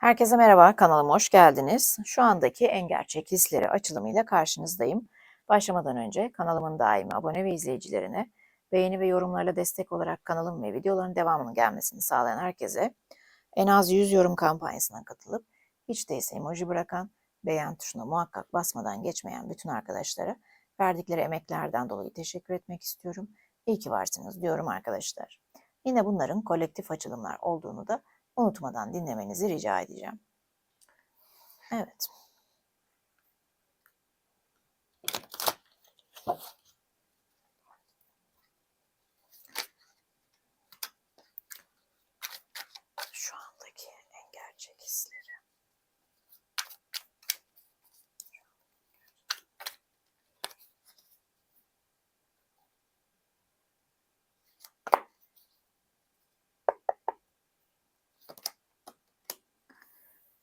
Herkese merhaba, kanalıma hoş geldiniz. Şu andaki en gerçek hisleri açılımıyla karşınızdayım. Başlamadan önce kanalımın daimi abone ve izleyicilerine beğeni ve yorumlarla destek olarak kanalım ve videoların devamının gelmesini sağlayan herkese en az 100 yorum kampanyasına katılıp hiç değilse emoji bırakan, beğen tuşuna muhakkak basmadan geçmeyen bütün arkadaşlara verdikleri emeklerden dolayı teşekkür etmek istiyorum. İyi ki varsınız diyorum arkadaşlar. Yine bunların kolektif açılımlar olduğunu da unutmadan dinlemenizi rica edeceğim. Evet. Şu andaki en gerçek hisleri.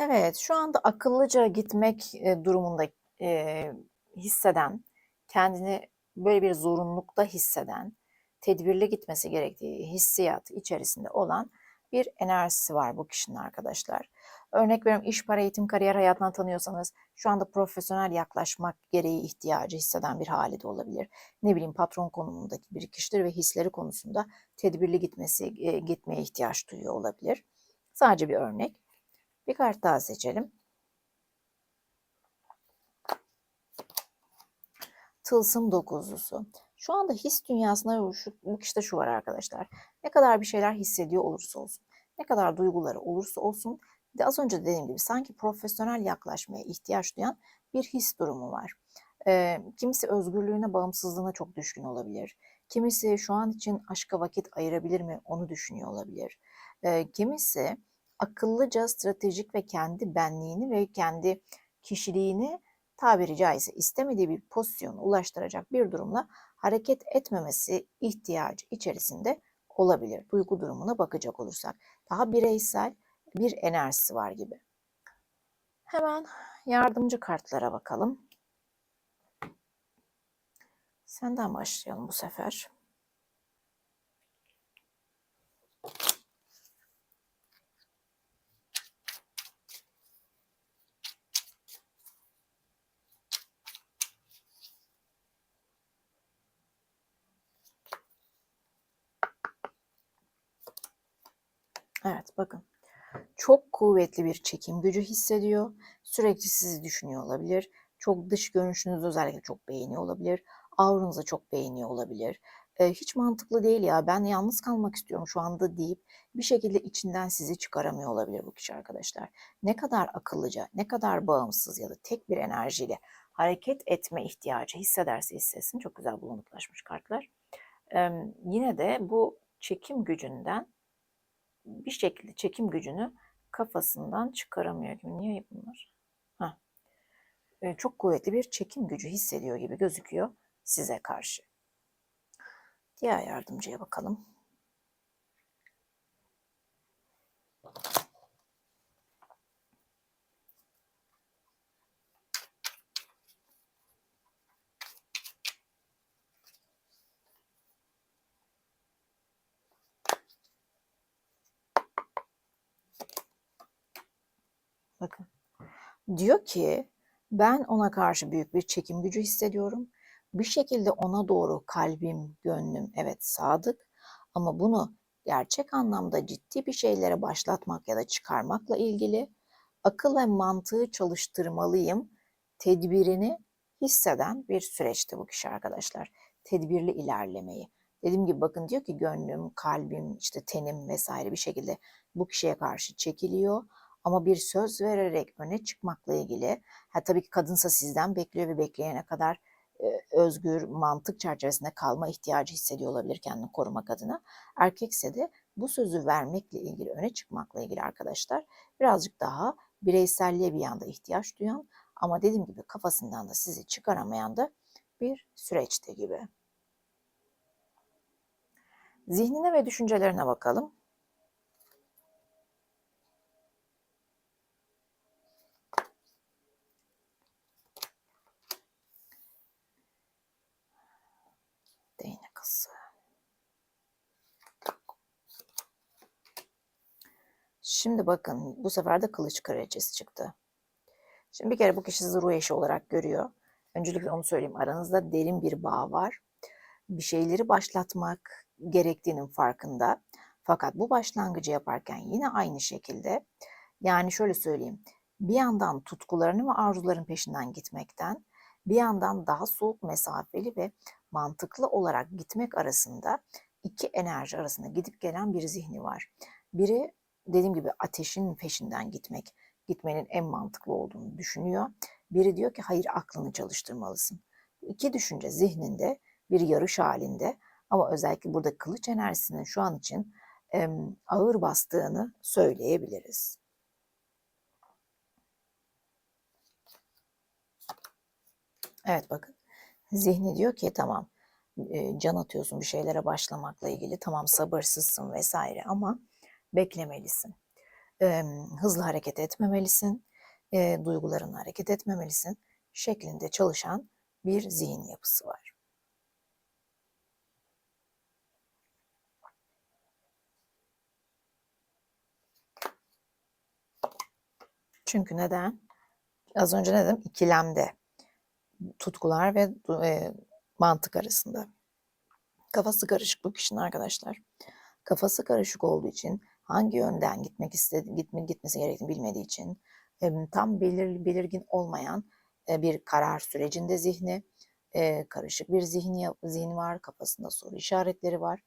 Evet, şu anda akıllıca gitmek durumunda e, hisseden, kendini böyle bir zorunlulukta hisseden, tedbirli gitmesi gerektiği hissiyat içerisinde olan bir enerjisi var bu kişinin arkadaşlar. Örnek veriyorum iş, para, eğitim, kariyer hayatından tanıyorsanız şu anda profesyonel yaklaşmak gereği ihtiyacı hisseden bir hali de olabilir. Ne bileyim patron konumundaki bir kişidir ve hisleri konusunda tedbirli gitmesi, e, gitmeye ihtiyaç duyuyor olabilir. Sadece bir örnek. Bir kart daha seçelim. Tılsım dokuzlusu. Şu anda his dünyasında şu, bu kişide şu var arkadaşlar. Ne kadar bir şeyler hissediyor olursa olsun, ne kadar duyguları olursa olsun, de az önce dediğim gibi sanki profesyonel yaklaşmaya ihtiyaç duyan bir his durumu var. E, kimisi özgürlüğüne, bağımsızlığına çok düşkün olabilir. Kimisi şu an için aşka vakit ayırabilir mi onu düşünüyor olabilir. E, kimisi akıllıca, stratejik ve kendi benliğini ve kendi kişiliğini tabiri caizse istemediği bir pozisyona ulaştıracak bir durumla hareket etmemesi ihtiyacı içerisinde olabilir. Duygu durumuna bakacak olursak. Daha bireysel bir enerjisi var gibi. Hemen yardımcı kartlara bakalım. Senden başlayalım bu sefer. Evet bakın. Çok kuvvetli bir çekim gücü hissediyor. Sürekli sizi düşünüyor olabilir. Çok dış görünüşünüzü özellikle çok beğeniyor olabilir. Aurunuzı çok beğeniyor olabilir. Ee, hiç mantıklı değil ya ben yalnız kalmak istiyorum şu anda deyip bir şekilde içinden sizi çıkaramıyor olabilir bu kişi arkadaşlar. Ne kadar akıllıca, ne kadar bağımsız ya da tek bir enerjiyle hareket etme ihtiyacı hissederse hissetsin. Çok güzel bulanıklaşmış kartlar. Ee, yine de bu çekim gücünden bir şekilde çekim gücünü kafasından çıkaramıyor gibi. Niye bunlar? Heh. E, çok kuvvetli bir çekim gücü hissediyor gibi gözüküyor size karşı. Diğer yardımcıya bakalım. Bakın. Diyor ki ben ona karşı büyük bir çekim gücü hissediyorum. Bir şekilde ona doğru kalbim, gönlüm evet sadık ama bunu gerçek anlamda ciddi bir şeylere başlatmak ya da çıkarmakla ilgili akıl ve mantığı çalıştırmalıyım tedbirini hisseden bir süreçte bu kişi arkadaşlar. Tedbirli ilerlemeyi. Dediğim gibi bakın diyor ki gönlüm, kalbim, işte tenim vesaire bir şekilde bu kişiye karşı çekiliyor ama bir söz vererek öne çıkmakla ilgili, ha tabii ki kadınsa sizden bekliyor ve bekleyene kadar e, özgür, mantık çerçevesinde kalma ihtiyacı hissediyor olabilir kendini korumak adına. Erkekse de bu sözü vermekle ilgili, öne çıkmakla ilgili arkadaşlar birazcık daha bireyselliğe bir yanda ihtiyaç duyan ama dediğim gibi kafasından da sizi çıkaramayan da bir süreçte gibi. Zihnine ve düşüncelerine bakalım. Şimdi bakın bu sefer de kılıç kraliçesi çıktı. Şimdi bir kere bu kişi sizi ruh eşi olarak görüyor. Öncelikle onu söyleyeyim. Aranızda derin bir bağ var. Bir şeyleri başlatmak gerektiğinin farkında. Fakat bu başlangıcı yaparken yine aynı şekilde yani şöyle söyleyeyim. Bir yandan tutkularını ve arzuların peşinden gitmekten, bir yandan daha soğuk mesafeli ve mantıklı olarak gitmek arasında iki enerji arasında gidip gelen bir zihni var. Biri dediğim gibi ateşin peşinden gitmek, gitmenin en mantıklı olduğunu düşünüyor. Biri diyor ki hayır aklını çalıştırmalısın. İki düşünce zihninde bir yarış halinde ama özellikle burada kılıç enerjisinin şu an için e, ağır bastığını söyleyebiliriz. Evet bakın zihni diyor ki tamam can atıyorsun bir şeylere başlamakla ilgili tamam sabırsızsın vesaire ama beklemelisin. E, hızlı hareket etmemelisin, e, duygularını hareket etmemelisin şeklinde çalışan bir zihin yapısı var. Çünkü neden? Az önce ne dedim? İkilemde. Tutkular ve e, mantık arasında. Kafası karışık bu kişinin arkadaşlar. Kafası karışık olduğu için hangi yönden gitmek istedi, gitme, gitmesi gerektiğini bilmediği için e, tam belir, belirgin olmayan e, bir karar sürecinde zihni, e, karışık bir zihni, zihni var, kafasında soru işaretleri var.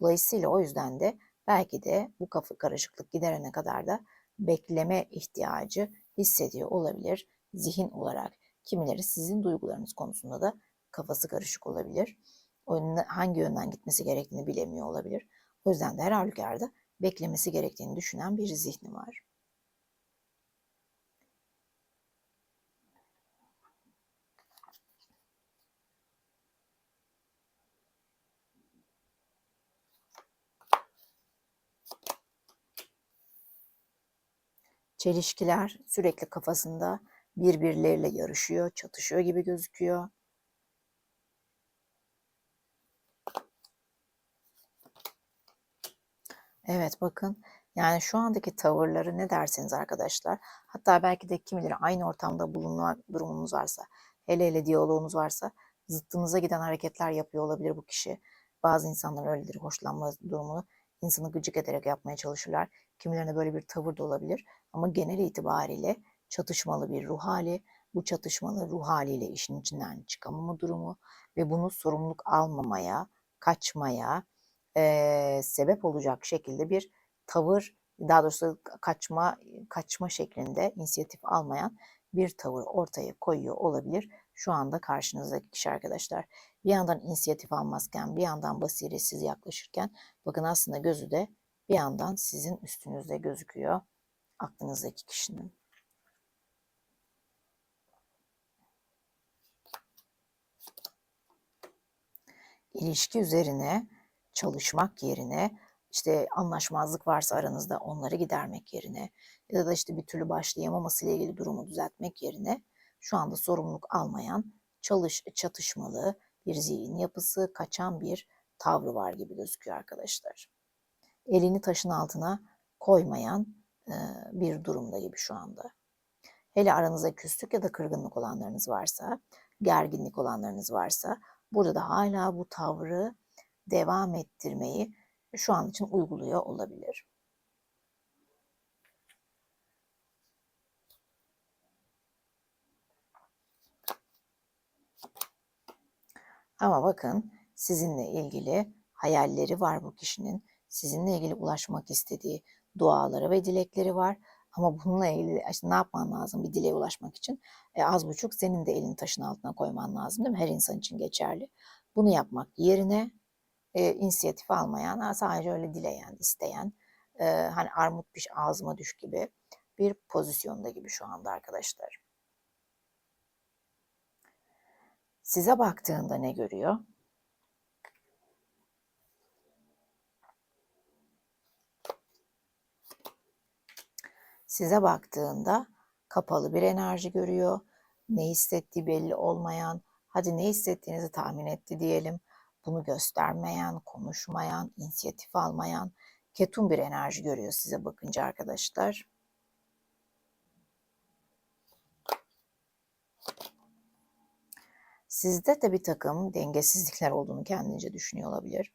Dolayısıyla o yüzden de belki de bu kafa karışıklık giderene kadar da bekleme ihtiyacı hissediyor olabilir zihin olarak. Kimileri sizin duygularınız konusunda da kafası karışık olabilir. Hangi yönden gitmesi gerektiğini bilemiyor olabilir. O yüzden de her halükarda beklemesi gerektiğini düşünen bir zihni var. Çelişkiler sürekli kafasında birbirleriyle yarışıyor, çatışıyor gibi gözüküyor. Evet bakın yani şu andaki tavırları ne derseniz arkadaşlar hatta belki de kim bilir aynı ortamda bulunma durumunuz varsa hele hele diyaloğunuz varsa zıttınıza giden hareketler yapıyor olabilir bu kişi. Bazı insanlar öyledir hoşlanma durumunu insanı gıcık ederek yapmaya çalışırlar. Kimilerine böyle bir tavır da olabilir ama genel itibariyle çatışmalı bir ruh hali, bu çatışmalı ruh haliyle işin içinden çıkamama durumu ve bunu sorumluluk almamaya, kaçmaya, e, sebep olacak şekilde bir tavır, daha doğrusu kaçma kaçma şeklinde inisiyatif almayan bir tavır ortaya koyuyor olabilir şu anda karşınızdaki kişi arkadaşlar. Bir yandan inisiyatif almazken bir yandan basiretsiz yaklaşırken bakın aslında gözü de bir yandan sizin üstünüzde gözüküyor aklınızdaki kişinin. İlişki üzerine çalışmak yerine işte anlaşmazlık varsa aranızda onları gidermek yerine ya da işte bir türlü başlayamaması ile ilgili durumu düzeltmek yerine şu anda sorumluluk almayan, çalış çatışmalı bir zihin yapısı, kaçan bir tavrı var gibi gözüküyor arkadaşlar. Elini taşın altına koymayan e, bir durumda gibi şu anda. Hele aranızda küslük ya da kırgınlık olanlarınız varsa, gerginlik olanlarınız varsa burada da hala bu tavrı devam ettirmeyi şu an için uyguluyor olabilir. Ama bakın sizinle ilgili hayalleri var bu kişinin. Sizinle ilgili ulaşmak istediği duaları ve dilekleri var. Ama bununla ilgili işte ne yapman lazım bir dileğe ulaşmak için? E, az buçuk senin de elini taşın altına koyman lazım değil mi? Her insan için geçerli. Bunu yapmak yerine e, inisiyatif almayan, sadece öyle dileyen, isteyen, e, hani armut piş ağzıma düş gibi bir pozisyonda gibi şu anda arkadaşlar. Size baktığında ne görüyor? Size baktığında kapalı bir enerji görüyor. Ne hissettiği belli olmayan, hadi ne hissettiğinizi tahmin etti diyelim. Bunu göstermeyen, konuşmayan, inisiyatif almayan, ketum bir enerji görüyor size bakınca arkadaşlar. Sizde de bir takım dengesizlikler olduğunu kendince düşünüyor olabilir.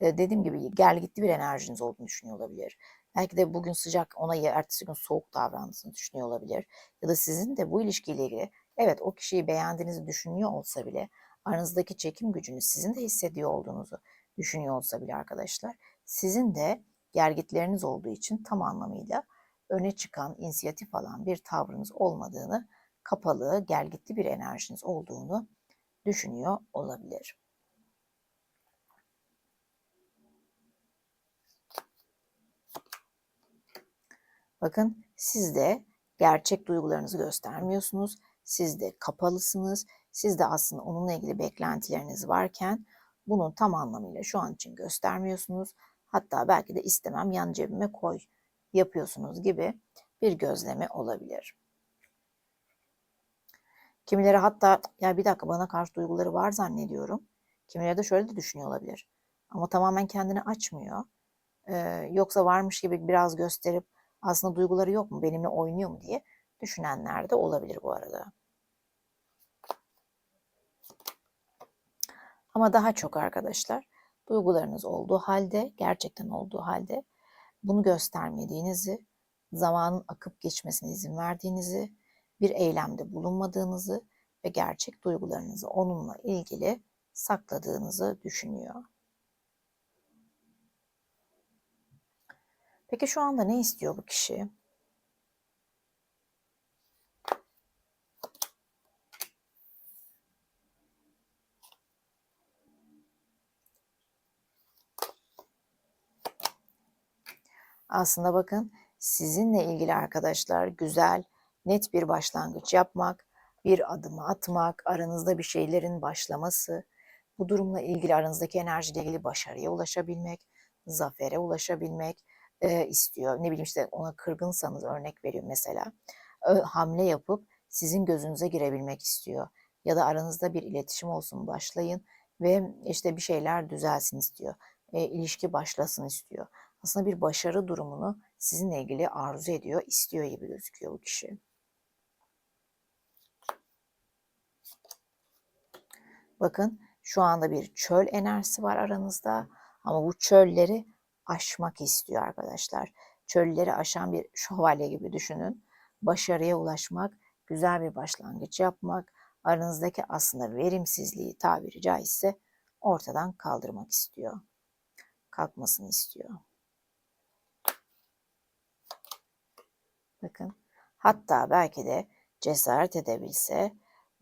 Ee, dediğim gibi gel gitti bir enerjiniz olduğunu düşünüyor olabilir. Belki de bugün sıcak ona ertesi gün soğuk davrandığını düşünüyor olabilir. Ya da sizin de bu ilişkiyle ilgili evet o kişiyi beğendiğinizi düşünüyor olsa bile aranızdaki çekim gücünü sizin de hissediyor olduğunuzu düşünüyor olsa bile arkadaşlar sizin de gergitleriniz olduğu için tam anlamıyla öne çıkan, inisiyatif alan bir tavrınız olmadığını, kapalı, gelgitli bir enerjiniz olduğunu düşünüyor olabilir. Bakın siz de gerçek duygularınızı göstermiyorsunuz. Siz de kapalısınız. Siz de aslında onunla ilgili beklentileriniz varken bunu tam anlamıyla şu an için göstermiyorsunuz. Hatta belki de istemem yan cebime koy yapıyorsunuz gibi bir gözleme olabilir. Kimileri hatta ya bir dakika bana karşı duyguları var zannediyorum. Kimileri de şöyle de düşünüyor olabilir. Ama tamamen kendini açmıyor. Ee, yoksa varmış gibi biraz gösterip aslında duyguları yok mu, benimle oynuyor mu diye düşünenler de olabilir bu arada. Ama daha çok arkadaşlar duygularınız olduğu halde, gerçekten olduğu halde bunu göstermediğinizi, zamanın akıp geçmesine izin verdiğinizi, bir eylemde bulunmadığınızı ve gerçek duygularınızı onunla ilgili sakladığınızı düşünüyor. Peki şu anda ne istiyor bu kişi? Aslında bakın sizinle ilgili arkadaşlar güzel, net bir başlangıç yapmak, bir adım atmak, aranızda bir şeylerin başlaması, bu durumla ilgili aranızdaki enerjiyle ilgili başarıya ulaşabilmek, zafere ulaşabilmek e, istiyor. Ne bileyim işte ona kırgınsanız örnek veriyor mesela. E, hamle yapıp sizin gözünüze girebilmek istiyor. Ya da aranızda bir iletişim olsun başlayın ve işte bir şeyler düzelsin istiyor. E, ilişki başlasın istiyor. Aslında bir başarı durumunu sizinle ilgili arzu ediyor, istiyor gibi gözüküyor bu kişi. Bakın şu anda bir çöl enerjisi var aranızda ama bu çölleri aşmak istiyor arkadaşlar. Çölleri aşan bir şövalye gibi düşünün. Başarıya ulaşmak, güzel bir başlangıç yapmak, aranızdaki aslında verimsizliği tabiri caizse ortadan kaldırmak istiyor. Kalkmasını istiyor. Bakın hatta belki de cesaret edebilse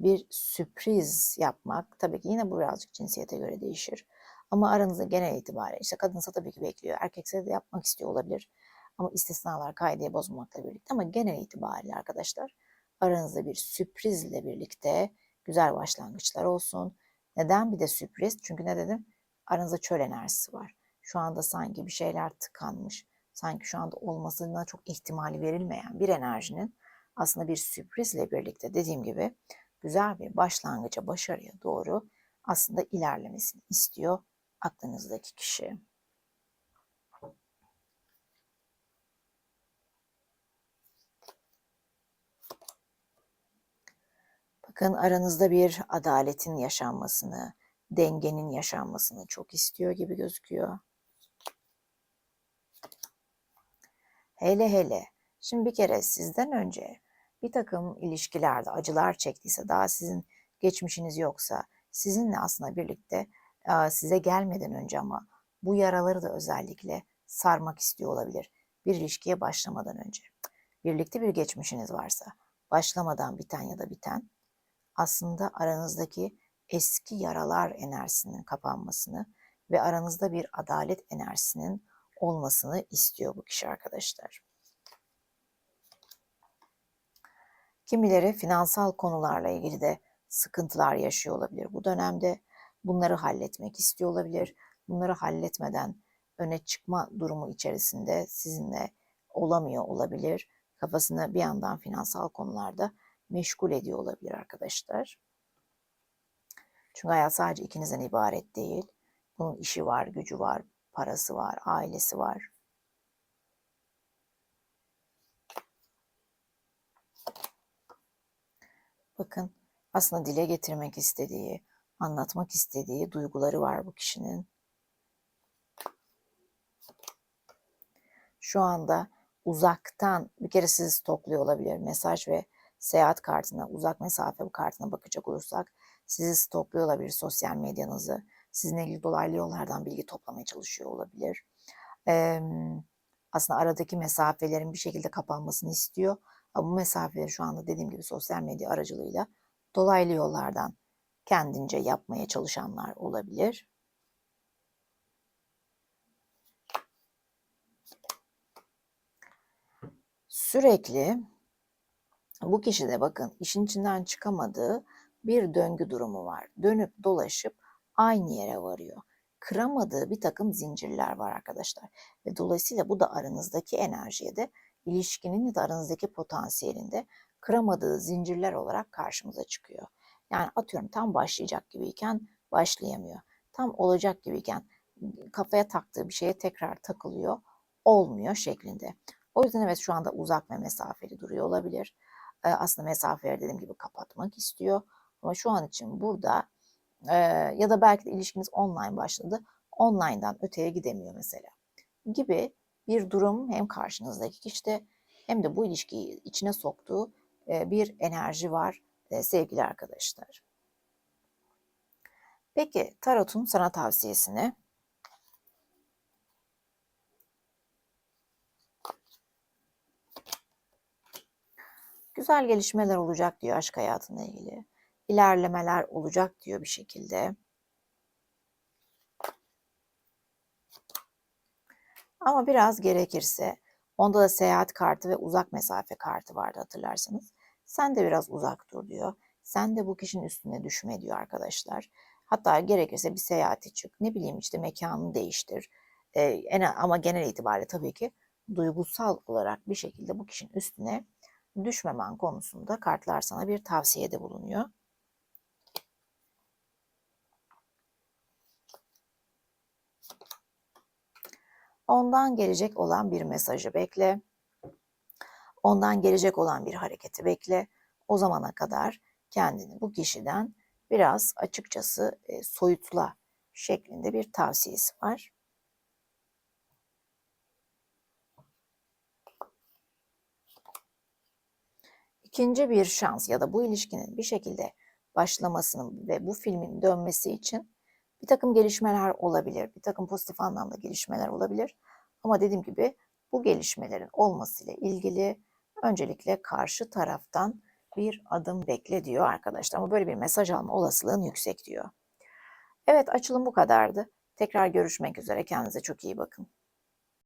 bir sürpriz yapmak tabii ki yine bu birazcık cinsiyete göre değişir. Ama aranızda genel itibariyle işte kadınsa tabii ki bekliyor, erkekse de yapmak istiyor olabilir. Ama istisnalar kaideye bozmamakla birlikte ama genel itibariyle arkadaşlar aranızda bir sürprizle birlikte güzel başlangıçlar olsun. Neden bir de sürpriz? Çünkü ne dedim? Aranızda çöl enerjisi var. Şu anda sanki bir şeyler tıkanmış. Sanki şu anda olmasına çok ihtimali verilmeyen bir enerjinin aslında bir sürprizle birlikte dediğim gibi güzel bir başlangıca, başarıya doğru aslında ilerlemesini istiyor aklınızdaki kişi. Bakın aranızda bir adaletin yaşanmasını, dengenin yaşanmasını çok istiyor gibi gözüküyor. Hele hele şimdi bir kere sizden önce bir takım ilişkilerde acılar çektiyse daha sizin geçmişiniz yoksa sizinle aslında birlikte size gelmeden önce ama bu yaraları da özellikle sarmak istiyor olabilir. Bir ilişkiye başlamadan önce. Birlikte bir geçmişiniz varsa başlamadan biten ya da biten aslında aranızdaki eski yaralar enerjisinin kapanmasını ve aranızda bir adalet enerjisinin olmasını istiyor bu kişi arkadaşlar. Kimileri finansal konularla ilgili de sıkıntılar yaşıyor olabilir bu dönemde. Bunları halletmek istiyor olabilir. Bunları halletmeden öne çıkma durumu içerisinde sizinle olamıyor olabilir. Kafasını bir yandan finansal konularda meşgul ediyor olabilir arkadaşlar. Çünkü hayat sadece ikinizden ibaret değil. Bunun işi var, gücü var, Parası var, ailesi var. Bakın aslında dile getirmek istediği, anlatmak istediği duyguları var bu kişinin. Şu anda uzaktan bir kere sizi stokluyor olabilir. Mesaj ve seyahat kartına, uzak mesafe kartına bakacak olursak sizi stokluyor olabilir sosyal medyanızı. Sizinle ilgili dolaylı yollardan bilgi toplamaya çalışıyor olabilir. Aslında aradaki mesafelerin bir şekilde kapanmasını istiyor. Ama bu mesafeleri şu anda dediğim gibi sosyal medya aracılığıyla dolaylı yollardan kendince yapmaya çalışanlar olabilir. Sürekli bu kişide bakın işin içinden çıkamadığı bir döngü durumu var. Dönüp dolaşıp aynı yere varıyor. Kıramadığı bir takım zincirler var arkadaşlar. Ve dolayısıyla bu da aranızdaki enerjiye de ilişkinin ya da aranızdaki potansiyelinde kıramadığı zincirler olarak karşımıza çıkıyor. Yani atıyorum tam başlayacak gibiyken başlayamıyor. Tam olacak gibiyken kafaya taktığı bir şeye tekrar takılıyor. Olmuyor şeklinde. O yüzden evet şu anda uzak ve mesafeli duruyor olabilir. Aslında mesafeleri dediğim gibi kapatmak istiyor. Ama şu an için burada e, ya da belki de ilişkiniz online başladı. Online'dan öteye gidemiyor mesela. Gibi bir durum hem karşınızdaki kişide hem de bu ilişkiyi içine soktuğu e, bir enerji var e, sevgili arkadaşlar. Peki tarotun sana tavsiyesini güzel gelişmeler olacak diyor aşk hayatına ilgili. İlerlemeler olacak diyor bir şekilde. Ama biraz gerekirse onda da seyahat kartı ve uzak mesafe kartı vardı hatırlarsanız. Sen de biraz uzak dur diyor. Sen de bu kişinin üstüne düşme diyor arkadaşlar. Hatta gerekirse bir seyahate çık. Ne bileyim işte mekanını değiştir. Ee, ama genel itibariyle tabii ki duygusal olarak bir şekilde bu kişinin üstüne düşmemen konusunda kartlar sana bir tavsiyede bulunuyor. Ondan gelecek olan bir mesajı bekle. Ondan gelecek olan bir hareketi bekle. O zamana kadar kendini bu kişiden biraz açıkçası e, soyutla şeklinde bir tavsiyesi var. İkinci bir şans ya da bu ilişkinin bir şekilde başlamasının ve bu filmin dönmesi için bir takım gelişmeler olabilir. Bir takım pozitif anlamda gelişmeler olabilir. Ama dediğim gibi bu gelişmelerin olmasıyla ilgili öncelikle karşı taraftan bir adım bekle diyor arkadaşlar. Ama böyle bir mesaj alma olasılığın yüksek diyor. Evet açılım bu kadardı. Tekrar görüşmek üzere. Kendinize çok iyi bakın.